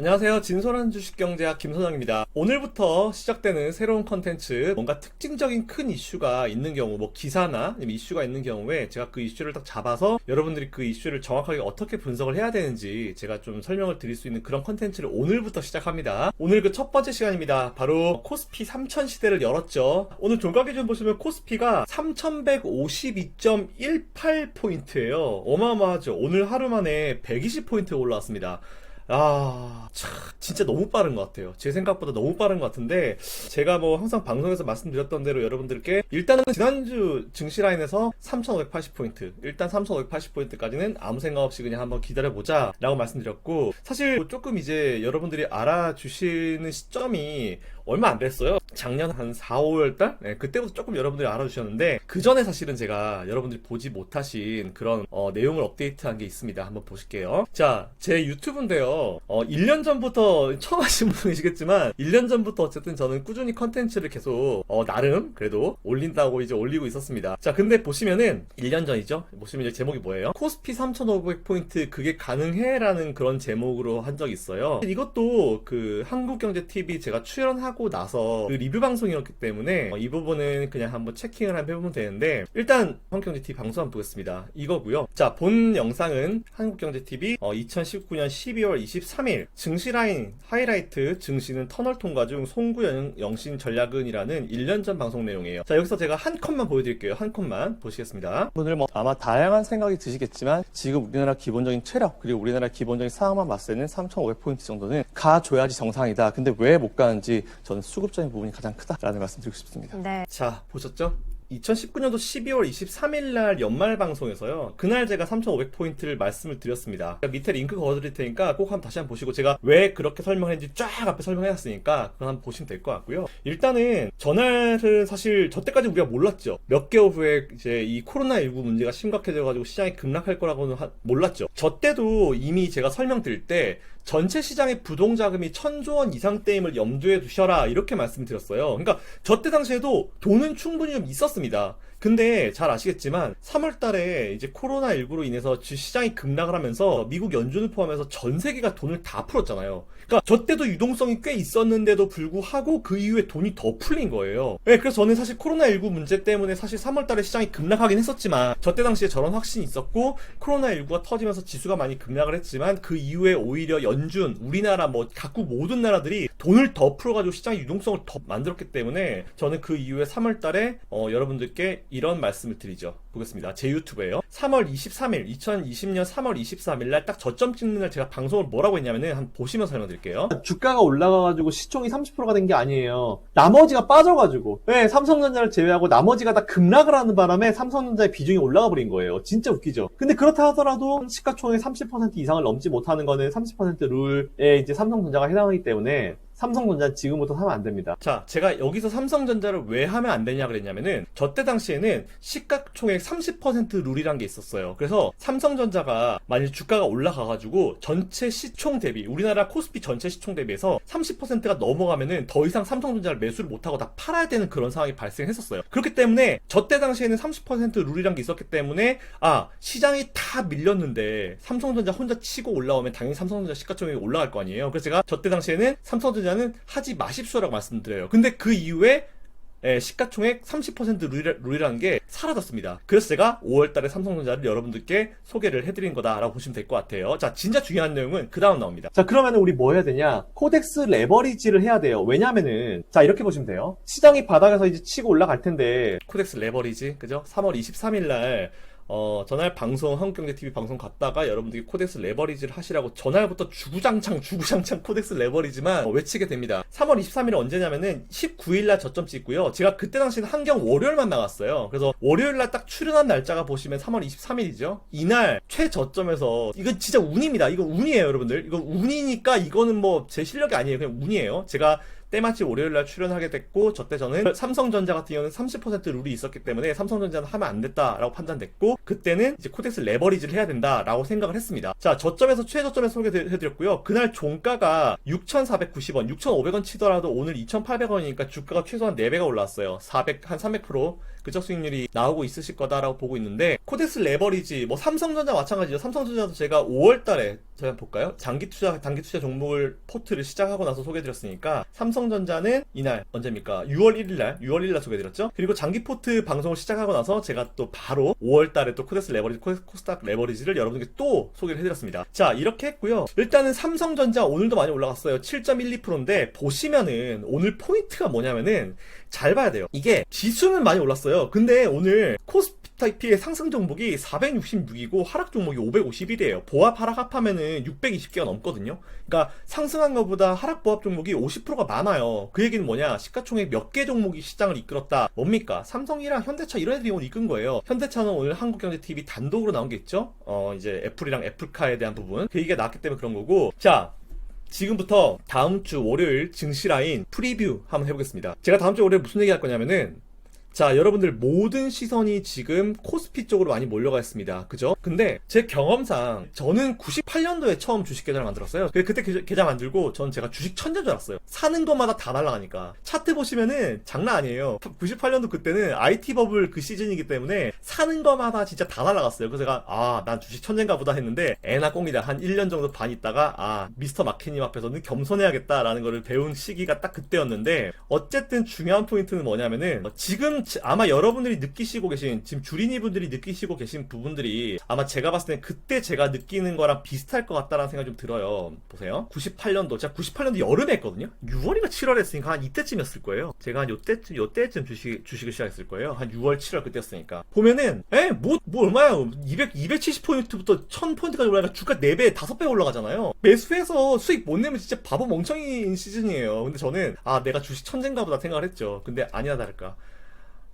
안녕하세요. 진솔한 주식경제학 김선영입니다. 오늘부터 시작되는 새로운 컨텐츠, 뭔가 특징적인 큰 이슈가 있는 경우, 뭐 기사나 이슈가 있는 경우에 제가 그 이슈를 딱 잡아서 여러분들이 그 이슈를 정확하게 어떻게 분석을 해야 되는지 제가 좀 설명을 드릴 수 있는 그런 컨텐츠를 오늘부터 시작합니다. 오늘 그 첫 번째 시간입니다. 바로 코스피 3000 시대를 열었죠. 오늘 종가 기준 보시면 코스피가 3152.18포인트예요. 어마어마하죠. 오늘 하루 만에 120포인트 올라왔습니다. 아, 참, 진짜 너무 빠른 것 같아요. 제 생각보다 너무 빠른 것 같은데, 제가 뭐 항상 방송에서 말씀드렸던 대로 여러분들께, 일단은 지난주 증시라인에서 3,580포인트, 일단 3,580포인트까지는 아무 생각 없이 그냥 한번 기다려보자, 라고 말씀드렸고, 사실 뭐 조금 이제 여러분들이 알아주시는 시점이 얼마 안 됐어요. 작년 한 4, 5월 달? 네, 그때부터 조금 여러분들이 알아주셨는데, 그 전에 사실은 제가 여러분들이 보지 못하신 그런 어, 내용을 업데이트한 게 있습니다. 한번 보실게요. 자, 제 유튜브인데요. 어, 1년 전부터 처음 하신 분이시겠지만 1년 전부터 어쨌든 저는 꾸준히 컨텐츠를 계속 어, 나름 그래도 올린다고 이제 올리고 있었습니다. 자, 근데 보시면은 1년 전이죠. 보시면 이제 제목이 뭐예요? 코스피 3,500 포인트 그게 가능해라는 그런 제목으로 한 적이 있어요. 이것도 그 한국경제TV 제가 출연하고 나서 그 리뷰 방송이었기 때문에 어, 이 부분은 그냥 한번 체킹을 한번 해보면 되는데 일단 한국경제TV 방송 한번 보겠습니다. 이거고요. 자, 본 영상은 한국경제TV 어, 2019년 12월 23일 증시라인 하이라이트 증시는 터널 통과 중 송구 영- 영신 전략은이라는 1년 전 방송 내용이에요. 자, 여기서 제가 한 컷만 보여드릴게요. 한 컷만 보시겠습니다. 오늘 뭐 아마 다양한 생각이 드시겠지만 지금 우리나라 기본적인 체력 그리고 우리나라 기본적인 상황만 봤을 때는 3,500포인트 정도는 가줘야지 정상이다. 근데 왜 못 가는지 저는 수급적인 부분이 가장 크다라는 말씀 드리고 싶습니다. 네. 자, 보셨죠? 2019년도 12월 23일 날 연말 방송에서요. 그날 제가 3,500포인트를 말씀을 드렸습니다. 밑에 링크 걸어드릴 테니까 꼭 한번 다시 한번 보시고 제가 왜 그렇게 설명했는지 쫙 앞에 설명해놨으니까 그거 한번 보시면 될 것 같고요. 일단은 전날은 사실 저 때까지 우리가 몰랐죠. 몇 개월 후에 이제 이 코로나19 문제가 심각해져가지고 시장이 급락할 거라고는 하- 몰랐죠. 저 때도 이미 제가 설명드릴 때 전체 시장의 부동 자금이 천조 원 이상 때임을 염두에 두셔라 이렇게 말씀드렸어요. 그러니까 저때 당시에도 돈은 충분히 좀 있었습니다. 근데 잘 아시겠지만 3월 달에 이제 코로나19로 인해서 주- 시장이 급락을 하면서 미국 연준을 포함해서 전 세계가 돈을 다 풀었잖아요. 그러니까 저 때도 유동성이 꽤 있었는데도 불구하고 그 이후에 돈이 더 풀린 거예요. 네, 그래서 저는 사실 코로나19 문제 때문에 사실 3월 달에 시장이 급락하긴 했었지만 저때 당시에 저런 확신이 있었고 코로나19가 터지면서 지수가 많이 급락을 했지만 그 이후에 오히려 연준, 우리나라 뭐 각국 모든 나라들이 돈을 더 풀어가지고 시장의 유동성을 더 만들었기 때문에 저는 그 이후에 3월 달에 어, 여러분들께 이런 말씀을 드리죠. 보겠습니다. 제 유튜브에요. 3월 23일, 2020년 3월 23일 날 딱 저점 찍는 날 제가 방송을 뭐라고 했냐면은 한 보시면서 설명드릴게요. 주가가 올라가가지고 시총이 30%가 된 게 아니에요. 나머지가 빠져가지고. 왜 삼성전자를 제외하고 나머지가 다 급락을 하는 바람에 삼성전자의 비중이 올라가 버린 거예요. 진짜 웃기죠. 근데 그렇다 하더라도 시가총액 30% 이상을 넘지 못하는 거는 30% 룰에 이제 삼성전자가 해당하기 때문에 삼성전자는 지금부터 사면 안 됩니다. 자, 제가 여기서 삼성전자를 왜 하면 안 되냐 그랬냐면은 저때 당시에는 시가총액 30% 룰이란 게 있었어요. 그래서 삼성전자가 만약 주가가 올라가가지고 전체 시총 대비 우리나라 코스피 전체 시총 대비해서 30%가 넘어가면은 더 이상 삼성전자를 매수를 못하고 다 팔아야 되는 그런 상황이 발생했었어요. 그렇기 때문에 저때 당시에는 30% 룰이란 게 있었기 때문에 아 시장이 다 밀렸는데 삼성전자 혼자 치고 올라오면 당연히 삼성전자 시가총액이 올라갈 거 아니에요. 그래서 제가 저때 당시에는 삼성전자 는 하지 마십시오라고 말씀드려요. 근데 그 이후에 예, 시가총액 30% 룰이라, 룰이라는 게 사라졌습니다. 그래서 제가 5월 달에 삼성전자를 여러분들께 소개를 해드린 거다라고 보시면 될 것 같아요. 자, 진짜 중요한 내용은 그 다음 나옵니다. 자, 그러면 우리 뭐 해야 되냐? 코덱스 레버리지를 해야 돼요. 왜냐면은, 자, 이렇게 보시면 돼요. 시장이 바닥에서 이제 치고 올라갈 텐데, 코덱스 레버리지, 그죠? 3월 23일 날, 어, 전날 방송, 한국경제TV 방송 갔다가 여러분들이 코덱스 레버리지를 하시라고 전날부터 주구장창, 주구장창 코덱스 레버리지만 어, 외치게 됩니다. 3월 23일은 언제냐면은 19일날 저점 찍고요. 제가 그때 당시는 한경 월요일만 나갔어요. 그래서 월요일날 딱 출연한 날짜가 보시면 3월 23일이죠. 이날 최저점에서, 이건 진짜 운입니다. 이거 운이에요, 여러분들. 이거 운이니까 이거는 뭐 제 실력이 아니에요. 그냥 운이에요. 제가 때마침 월요일날 출연하게 됐고 저때 저는 삼성전자 같은 경우는 30% 룰이 있었기 때문에 삼성전자는 하면 안 됐다라고 판단됐고 그때는 이제 코덱스 레버리지를 해야 된다라고 생각을 했습니다. 자 저점에서 최저점에서 소개해드렸고요. 그날 종가가 6,490원, 6,500원 치더라도 오늘 2,800원이니까 주가가 최소한 4배가 올랐어요. 400, 한 300% 그쪽 수익률이 나오고 있으실 거다라고 보고 있는데 코덱스 레버리지 뭐 삼성전자 마찬가지죠. 삼성전자도 제가 5월 달에 제가 볼까요? 장기 투자 단기 투자 종목을 포트를 시작하고 나서 소개해 드렸으니까 삼성전자는 이날 언제입니까? 6월 1일 날 6월 1일 날 소개해 드렸죠. 그리고 장기 포트 방송을 시작하고 나서 제가 또 바로 5월 달에 또 코덱스 레버리지 코- 코스닥 레버리지를 여러분께 또 소개를 해 드렸습니다. 자, 이렇게 했고요. 일단은 삼성전자 오늘도 많이 올라갔어요. 7.12%인데 보시면은 오늘 포인트가 뭐냐면은 잘 봐야 돼요. 이게 지수는 많이 올랐어요. 근데 오늘 코스피의 상승 종목이 466이고 하락 종목이 551이에요. 보합 하락 합하면은 620개가 넘거든요. 그러니까 상승한 것보다 하락 보합 종목이 50%가 많아요. 그 얘기는 뭐냐? 시가총액 몇 개 종목이 시장을 이끌었다. 뭡니까? 삼성이랑 현대차 이런 애들이 오늘 이끈 거예요. 현대차는 오늘 한국경제TV 단독으로 나온 게 있죠. 어 이제 애플이랑 애플카에 대한 부분 그 얘기가 나왔기 때문에 그런 거고. 자 지금부터 다음 주 월요일 증시라인 프리뷰 한번 해보겠습니다. 제가 다음 주 월요일 무슨 얘기 할 거냐면은 자, 여러분들 모든 시선이 지금 코스피 쪽으로 많이 몰려가 있습니다. 그죠? 근데 제 경험상 저는 98년도에 처음 주식 계좌를 만들었어요. 그- 그때 계좌, 만들고 전 제가 주식 천재인 줄 알았어요. 사는 것마다 다 날라가니까. 차트 보시면은 장난 아니에요. 98년도 그때는 IT 버블 그 시즌이기 때문에 사는 것마다 진짜 다 날라갔어요. 그래서 제가 아, 난 주식 천재인가 보다 했는데 애나 꽁이다. 한 1년 정도 반 있다가 아, 미스터 마케님 앞에서는 겸손해야겠다라는 거를 배운 시기가 딱 그때였는데 어쨌든 중요한 포인트는 뭐냐면은 어, 지금 지- 아마 여러분들이 느끼시고 계신 지금 주린이 분들이 느끼시고 계신 부분들이 아마 제가 봤을 때 그때 제가 느끼는 거랑 비슷할 것 같다라는 생각이 좀 들어요. 보세요. 98년도 제가 98년도 여름에 했거든요. 6월인가 7월에 했으니까 한 이때쯤이었을 거예요. 제가 한 요때쯤 요때쯤 주식 주식을 시작했을 거예요. 한 6월 7월 그때였으니까. 보면은 에뭐뭐 얼마야? 200 270 포인트부터 1000 포인트까지 올라가니까 주가 4배, 5배 올라가잖아요. 매수해서 수익 못 내면 진짜 바보 멍청이인 시즌이에요. 근데 저는 아 내가 주식 천재인가 보다 생각을 했죠. 근데 아니나 다를까.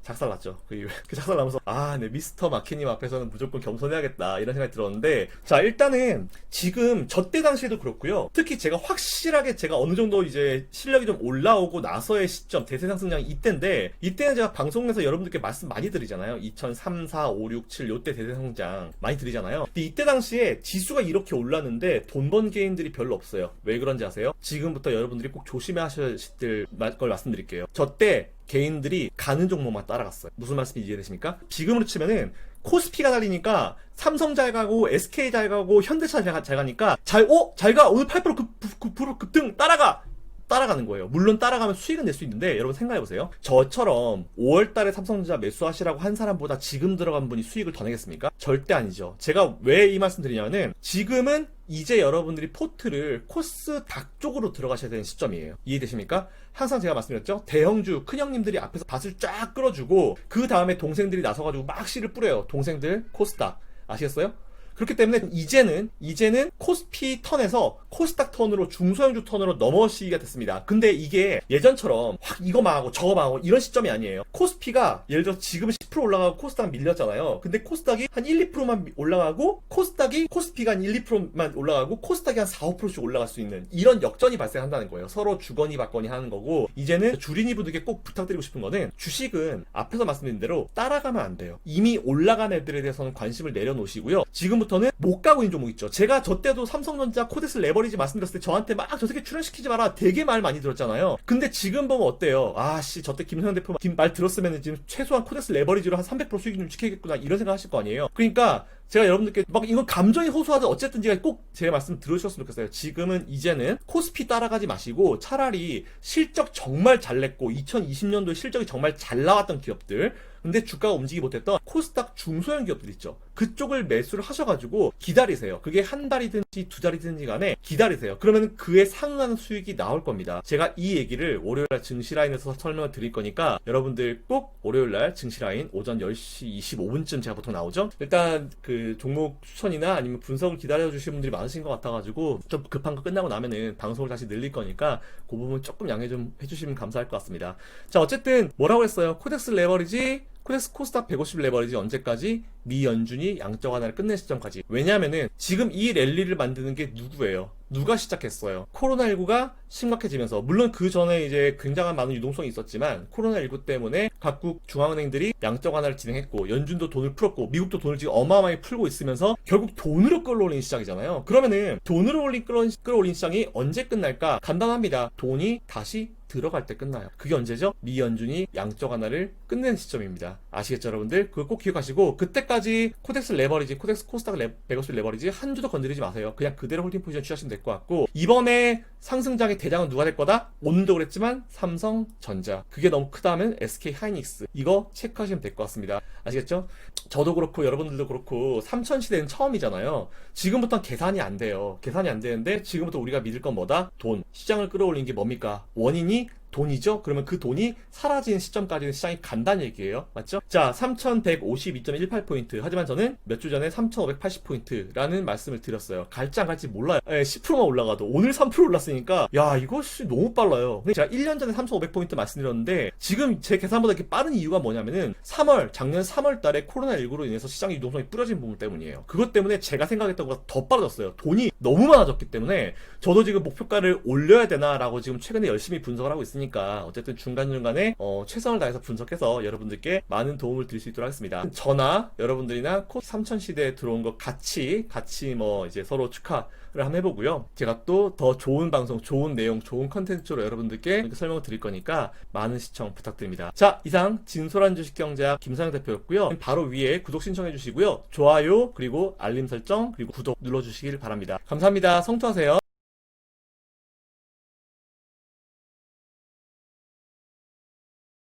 작살났죠. 그 이후에. 그 작살나면서, 아, 네, 미스터 마케님 앞에서는 무조건 겸손해야겠다. 이런 생각이 들었는데, 자, 일단은, 지금, 저때 당시에도 그렇고요. 특히 제가 확실하게 제가 어느 정도 이제 실력이 좀 올라오고 나서의 시점, 대세 상승량이 이때인데, 이때는 제가 방송에서 여러분들께 말씀 많이 드리잖아요. 2003, 4, 5, 6, 7, 요때 대세상장 많이 드리잖아요. 근데 이때 당시에 지수가 이렇게 올랐는데, 돈 번 개인들이 별로 없어요. 왜 그런지 아세요? 지금부터 여러분들이 꼭 조심하셔야 될 걸 말씀드릴게요. 저때 개인들이 가는 종목만 따라갔어요. 무슨 말씀인지 이해되십니까? 지금으로 치면은 코스피가 달리니까 삼성 잘 가고 SK 잘 가고 현대차 잘, 가- 잘 가니까 잘 어? 잘 가. 오늘 8% 급, 급, 급, 급등 따라가. 따라가는 거예요. 물론 따라가면 수익은 낼 수 있는데 여러분 생각해 보세요. 저처럼 5월 달에 삼성전자 매수하시라고 한 사람보다 지금 들어간 분이 수익을 더 내겠습니까? 절대 아니죠. 제가 왜 이 말씀 드리냐면은 지금은 이제 여러분들이 포트를 코스 닥 쪽으로 들어가셔야 되는 시점이에요. 이해되십니까? 항상 제가 말씀드렸죠? 대형주, 큰형님들이 앞에서 밭을 쫙 끌어주고 그 다음에 동생들이 나서가지고 막 씨를 뿌려요. 동생들 코스닥. 아시겠어요? 그렇기 때문에 이제는 이제는 코스피 턴에서 코스닥 턴으로 중소형주 턴으로 넘어 시기가 됐습니다. 근데 이게 예전처럼 확 이거 망하고 저거 망하고 이런 시점이 아니에요. 코스피가 예를 들어 지금 10% 올라가고 코스닥 밀렸잖아요. 근데 코스닥이 한 1, 2%만 올라가고 코스닥이 코스피가 한 1, 2%만 올라가고 코스닥이 한 4, 5%씩 올라갈 수 있는 이런 역전이 발생한다는 거예요. 서로 주거니 받거니 하는 거고 이제는 주린이 분들께 꼭 부탁드리고 싶은 거는 주식은 앞에서 말씀드린 대로 따라가면 안 돼요. 이미 올라간 애들에 대해서는 관심을 내려놓으시고요. 지금부터 는 못 가고 있는 종목 있죠. 제가 저 때도 삼성전자 코덱스 레버리지 말씀드렸을 때 저한테 막 저 새끼 출연시키지 마라 되게 말 많이 들었잖아요. 근데 지금 보면 어때요? 아씨 저때 김성 대표 말 들었으면 지금 최소한 코덱스 레버리지로 한 300% 수익 좀 지켜야겠구나 이런 생각 하실 거 아니에요. 그러니까 제가 여러분들께 막 이건 감정이 호소하든 어쨌든 제가 꼭 제 말씀 들으셨으면 좋겠어요. 지금은 이제는 코스피 따라가지 마시고 차라리 실적 정말 잘 냈고 2020년도에 실적이 정말 잘 나왔던 기업들 근데 주가가 움직이지 못했던 코스닥 중소형 기업들 있죠. 그쪽을 매수를 하셔가지고 기다리세요. 그게 한 달이든지 두 달이든지 간에 기다리세요. 그러면 그에 상응하는 수익이 나올 겁니다. 제가 이 얘기를 월요일날 증시라인에서 설명을 드릴 거니까 여러분들 꼭 월요일날 증시라인 오전 10시 25분쯤 제가 보통 나오죠. 일단 그 종목 추천이나 아니면 분석을 기다려주시는 분들이 많으신 것 같아가지고 좀 급한 거 끝나고 나면은 방송을 다시 늘릴 거니까 그 부분 조금 양해 좀 해주시면 감사할 것 같습니다. 자 어쨌든 뭐라고 했어요? 코덱스 레버리지 코덱스 코스닥 150 레버리지 언제까지? 미연준이 양적 하나를 끝낸 시점까지. 왜냐면은 지금 이 랠리를 만드는 게 누구예요? 누가 시작했어요? 코로나19가 심각해지면서 물론 그 전에 이제 굉장한 많은 유동성이 있었지만 코로나19 때문에 각국 중앙은행들이 양적 완화를 진행했고 연준도 돈을 풀었고 미국도 돈을 지금 어마어마하게 풀고 있으면서 결국 돈으로 끌어올린 시장이잖아요. 그러면은 돈으로 올린 끌어, 끌어올린 시장이 언제 끝날까? 간단합니다. 돈이 다시 들어갈 때 끝나요. 그게 언제죠? 미 연준이 양적 완화를 끝낸 시점입니다. 아시겠죠, 여러분들? 그거 꼭 기억하시고, 그때까지 코덱스 레버리지, 코덱스 코스닥 레, 메거스 레버리지 한 주도 건드리지 마세요. 그냥 그대로 홀딩 포지션 취하시면 될 것 같고, 이번에 상승장의 대장은 누가 될 거다? 오늘도 그랬지만, 삼성전자. 그게 너무 크다면 SK 하이닉스. 이거 체크하시면 될 것 같습니다. 아시겠죠? 저도 그렇고, 여러분들도 그렇고, 삼천시대는 처음이잖아요. 지금부터는 계산이 안 돼요. 계산이 안 되는데, 지금부터 우리가 믿을 건 뭐다? 돈. 시장을 끌어올린 게 뭡니까? 원인이 돈이죠? 그러면 그 돈이 사라지는 시점까지는 시장이 간다는 얘기예요. 맞죠? 자, 3152.18포인트. 하지만 저는 몇 주 전에 3580포인트라는 말씀을 드렸어요. 갈지 안 갈지 몰라요. 예, 10%만 올라가도. 오늘 3% 올랐으니까, 야, 이거 씨 너무 빨라요. 제가 1년 전에 3500포인트 말씀드렸는데, 지금 제 계산보다 이렇게 빠른 이유가 뭐냐면은, 3월, 작년 3월 달에 코로나19로 인해서 시장의 유동성이 뿌려진 부분 때문이에요. 그것 때문에 제가 생각했던 것보다 더 빠라졌어요. 돈이 너무 많아졌기 때문에, 저도 지금 목표가를 올려야 되나라고 지금 최근에 열심히 분석을 하고 있으니까 어쨌든 중간중간에 어, 최선을 다해서 분석해서 여러분들께 많은 도움을 드릴 수 있도록 하겠습니다. 저나 여러분들이나 코3000 시대에 들어온 거 같이 같이 뭐 이제 서로 축하 를 한번 해보고요. 제가 또 더 좋은 방송, 좋은 내용, 좋은 컨텐츠로 여러분들께 설명을 드릴 거니까 많은 시청 부탁드립니다. 자, 이상 진솔한 주식경제학 김상현 대표였고요. 바로 위에 구독 신청해 주시고요. 좋아요, 그리고 알림 설정, 그리고 구독 눌러주시길 바랍니다. 감사합니다. 성투하세요.